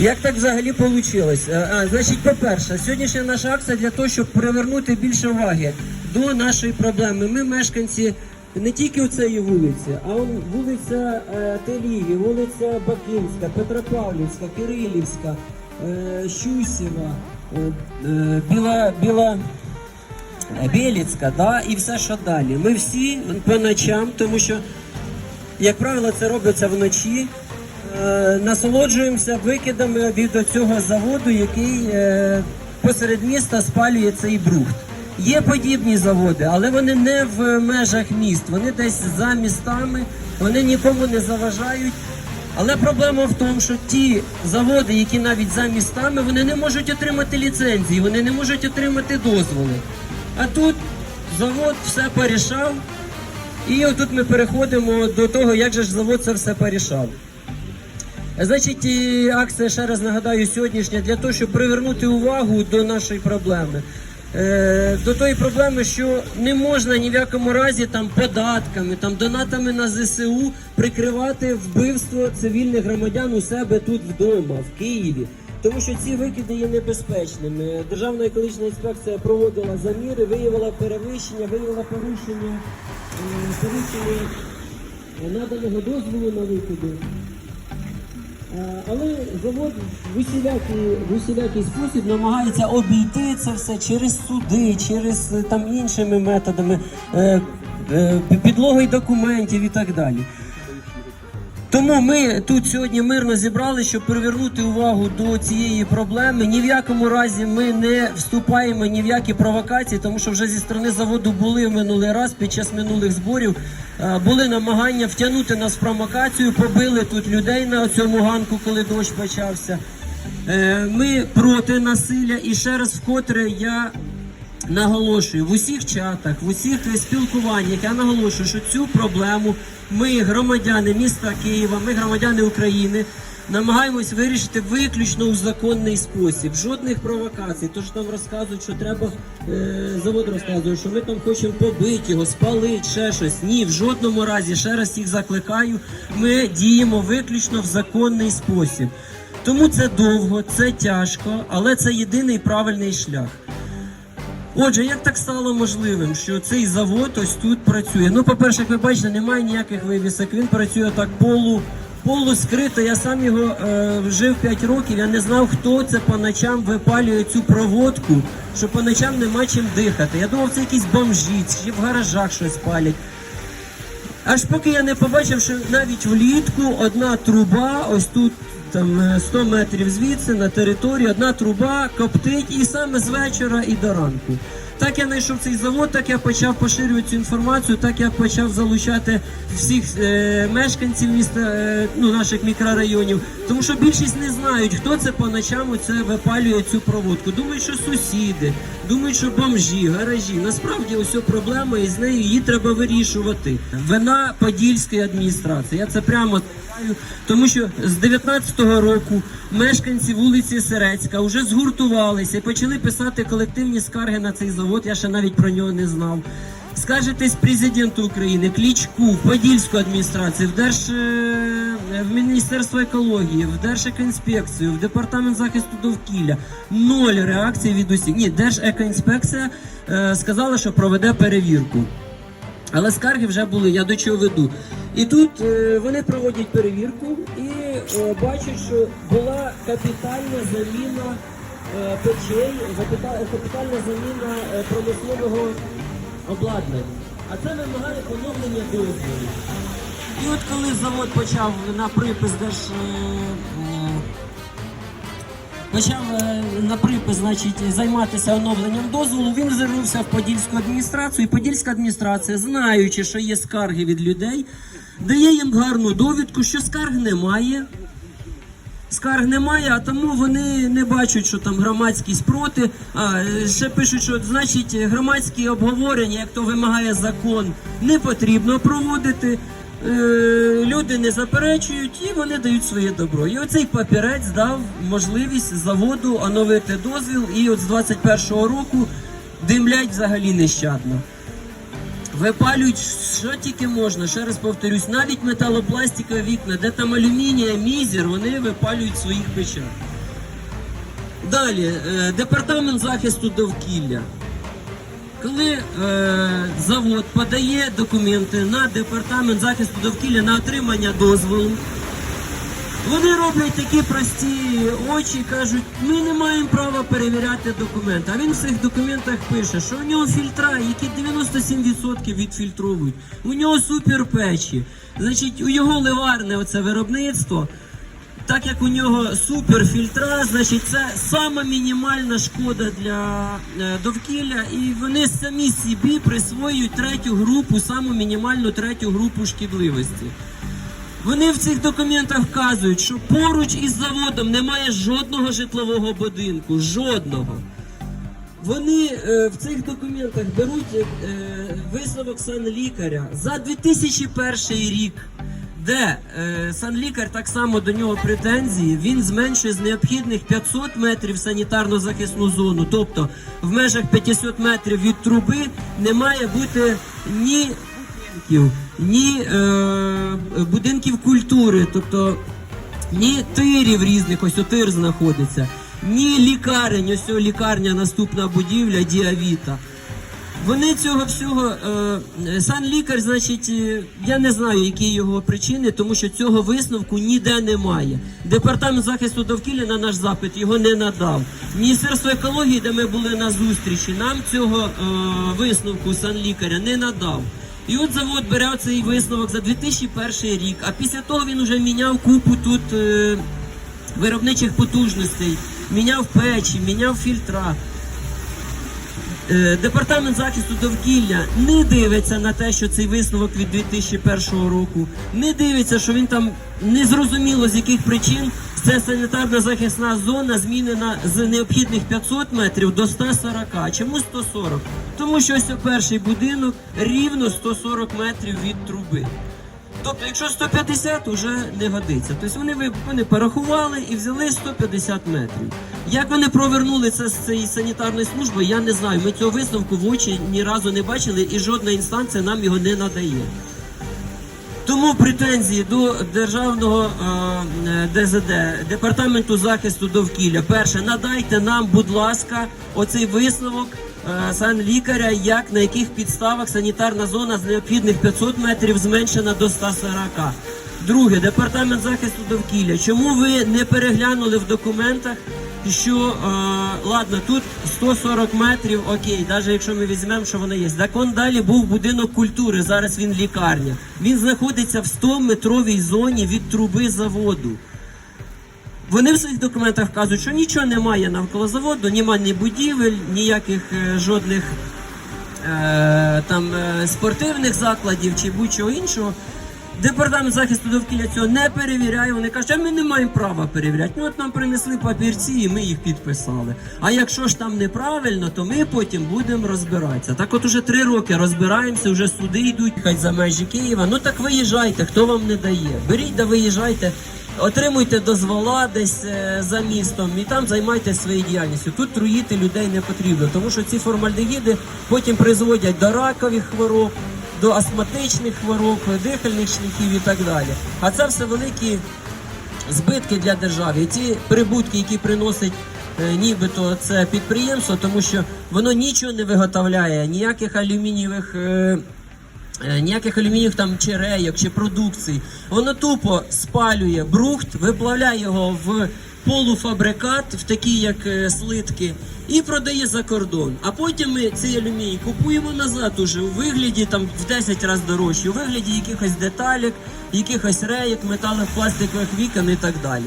Як так взагалі вийшло? А, значить, по-перше, сьогоднішня наша акція для того, щоб привернути більше уваги до нашої проблеми. Ми мешканці не тільки у цієї вулиці, а вулиця е, Теліві, вулиця Бакинська, Петропавлівська, Кирилівська, е, Щусєва, е, е, Біла, Біла, Біліцька, да, і все, що далі. Ми всі по ночам, тому що, як правило, це робиться вночі. Е, насолоджуємося викидами від цього заводу, який е, посеред міста спалює цей брухт. Є подібні заводи, але вони не в межах міст, вони десь за містами, вони нікому не заважають. Але проблема в тому, що ті заводи, які навіть за містами, вони не можуть отримати ліцензії, вони не можуть отримати дозволи. А тут завод все порішав, і отут ми переходимо до того, як же ж завод це все порішав. Значить, і акція, ще раз нагадаю, сьогоднішня для того, щоб привернути увагу до нашої проблеми. Е, до тої проблеми, що не можна ні в якому разі там податками, там донатами на ЗСУ прикривати вбивство цивільних громадян у себе тут вдома, в Києві. Тому що ці викиди є небезпечними. Державна екологічна інспекція проводила заміри, виявила перевищення, виявила порушення, е, порушення наданого дозволу на викиди. Е, Але завод в усілякий, в усілякий спосіб намагається обійти це все через суди, через е, там іншими методами, е, підлогою документів і так далі. Тому ми тут сьогодні мирно зібрали, щоб привернути увагу до цієї проблеми. Ні в якому разі ми не вступаємо ні в які провокації, тому що вже зі сторони заводу були в минулий раз під час минулих зборів. е, Були намагання втягнути нас в провокацію, побили тут людей на цьому ганку, коли дощ почався. Е, Ми проти насилля і ще раз вкотре я наголошую в усіх чатах, в усіх спілкуваннях. Я наголошую, що цю проблему ми, громадяни міста Києва, ми громадяни України. Намагаємось вирішити виключно у законний спосіб. Жодних провокацій. Тож там розказують, що треба е, завод розказує, що ми там хочемо побити його, спалити, ще щось. Ні, в жодному разі ще раз їх закликаю. Ми діємо виключно в законний спосіб. Тому це довго, це тяжко, але це єдиний правильний шлях. Отже, як так стало можливим, що цей завод ось тут працює? Ну, по-перше, як ви бачите, немає ніяких вивісок. Він працює так полу, полускрито. Я сам його е, жив 5 років. Я не знав, хто це по ночам випалює цю проводку, що по ночам нема чим дихати. Я думав, це якісь бомжі, чи в гаражах щось палять. Аж поки я не побачив, що навіть влітку одна труба, ось тут там е, 100 метрів звідси на території, одна труба коптить і саме з вечора і до ранку. Так я знайшов цей завод, так я почав поширювати цю інформацію, так я почав залучати всіх е, мешканців міста, е, ну, наших мікрорайонів. Тому що більшість не знають, хто це по ночам оце випалює цю проводку. Думають, що сусіди, думають, що бомжі, гаражі. Насправді ось проблема і з нею її треба вирішувати. Вина Подільської адміністрації. Я це прямо тому що з 19-го року мешканці вулиці Серецька вже згуртувалися і почали писати колективні скарги на цей завод. Я ще навіть про нього не знав. Скажетесь президенту України, Клічку, в Подільську адміністрацію, в Держ е, в Міністерство екології, в Держекоінспекцію, в департамент захисту довкілля. Ноль реакцій від усіх. Ні, Держекоінспекція е, сказала, що проведе перевірку. Але скарги вже були, я до чого веду. І тут е, вони проводять перевірку і е, бачать, що була капітальна заміна е, печей, капітальна заміна промислового обладнання. А це вимагає поновлення дозволів. І от коли завод почав на припис держ. Почав на припис, значить, займатися оновленням дозволу. Він звернувся в Подільську адміністрацію, і Подільська адміністрація, знаючи, що є скарги від людей, дає їм гарну довідку, що скарг немає. Скарг немає, а тому вони не бачать, що там громадськість проти. А е, ще пишуть, що значить громадські обговорення, як то вимагає закон, не потрібно проводити. Е, Люди не заперечують і вони дають своє добро. І оцей папірець дав можливість заводу оновити дозвіл. І от з 21-го року димлять взагалі нещадно. Випалюють що тільки можна. Ще раз повторюсь, навіть металопластикові вікна, де там алюмінія, мізер, вони випалюють своїх печах. Далі, е, департамент захисту довкілля. Коли е, завод подає документи на департамент захисту довкілля на отримання дозволу, вони роблять такі прості очі, кажуть, ми не маємо права перевіряти документи. А він в цих документах пише, що у нього фільтра, які 97% відфільтровують. У нього супер печі. Значить, у його ливарне оце виробництво. Так як у нього суперфільтра, значить це сама мінімальна шкода для е, довкілля, і вони самі собі присвоюють третю групу, саму мінімальну третю групу шкідливості. Вони в цих документах вказують, що поруч із заводом немає жодного житлового будинку. Жодного. Вони е, в цих документах беруть е, висновок санлікаря за 2001 рік, де е, санлікар так само до нього претензії. Він зменшує з необхідних 500 метрів санітарно-захисну зону. Тобто в межах 500 метрів від труби не має бути ні будинків, ні е, будинків культури, тобто ні тирів різних, ось тир знаходиться, ні лікарень, ось о лікарня, наступна будівля, діавіта. Вони цього всього, е, санлікар, значить, е, я не знаю, які його причини, тому що цього висновку ніде немає. Департамент захисту довкілля на наш запит його не надав. Міністерство екології, де ми були на зустрічі, нам цього е, висновку санлікаря не надав. І от завод бере цей висновок за 2001 рік, а після того він вже міняв купу тут е, виробничих потужностей, міняв печі, міняв фільтра. Е, Департамент захисту довкілля не дивиться на те, що цей висновок від 2001 року, не дивиться, що він там незрозуміло з яких причин це санітарна захисна зона змінена з необхідних 500 метрів до 140. Чому 140? Тому що ось перший будинок рівно 140 метрів від труби. Тобто, якщо 150, вже не годиться. Тобто вони, вони порахували і взяли 150 метрів. Як вони провернули це з цієї санітарної служби, я не знаю. Ми цього висновку в очі ні разу не бачили, і жодна інстанція нам його не надає. Тому претензії до державного е, ДЗД, департаменту захисту довкілля. Перше, надайте нам, будь ласка, оцей висновок е, санлікаря, як на яких підставах санітарна зона з необхідних 500 метрів зменшена до 140. Друге, департамент захисту довкілля. Чому ви не переглянули в документах, що е, ладно, тут 140 метрів, окей, навіть якщо ми візьмемо, що воно є. Так он далі був будинок культури, зараз він лікарня. Він знаходиться в 100-метровій зоні від труби заводу. Вони в своїх документах вказують, що нічого немає навколо заводу, немає ні будівель, ніяких е, жодних е, там е, спортивних закладів чи будь-чого іншого. Департамент захисту довкілля цього не перевіряє. Вони кажуть, а ми не маємо права перевіряти. Ну от нам принесли папірці, і ми їх підписали. А якщо ж там неправильно, то ми потім будемо розбиратися. Так от уже три роки розбираємося, вже суди йдуть, хай за межі Києва. Ну так виїжджайте, хто вам не дає. Беріть да виїжджайте. Отримуйте дозвола десь е, за містом і там займайтеся своєю діяльністю. Тут труїти людей не потрібно, тому що ці формальдегіди потім призводять до ракових хвороб, до астматичних хвороб, дихальних шляхів і так далі. А це все великі збитки для держави. І ці прибутки, які приносить е, нібито це підприємство, тому що воно нічого не виготовляє, ніяких алюмінієвих. е, Е, ніяких алюмініїв там чи чи продукцій. Воно тупо спалює брухт, виплавляє його в полуфабрикат, в такі як е, слитки, і продає за кордон. А потім ми цей алюміній купуємо назад уже у вигляді там в 10 разів дорожче, у вигляді якихось деталік, якихось реєк, металих, пластикових вікон і так далі.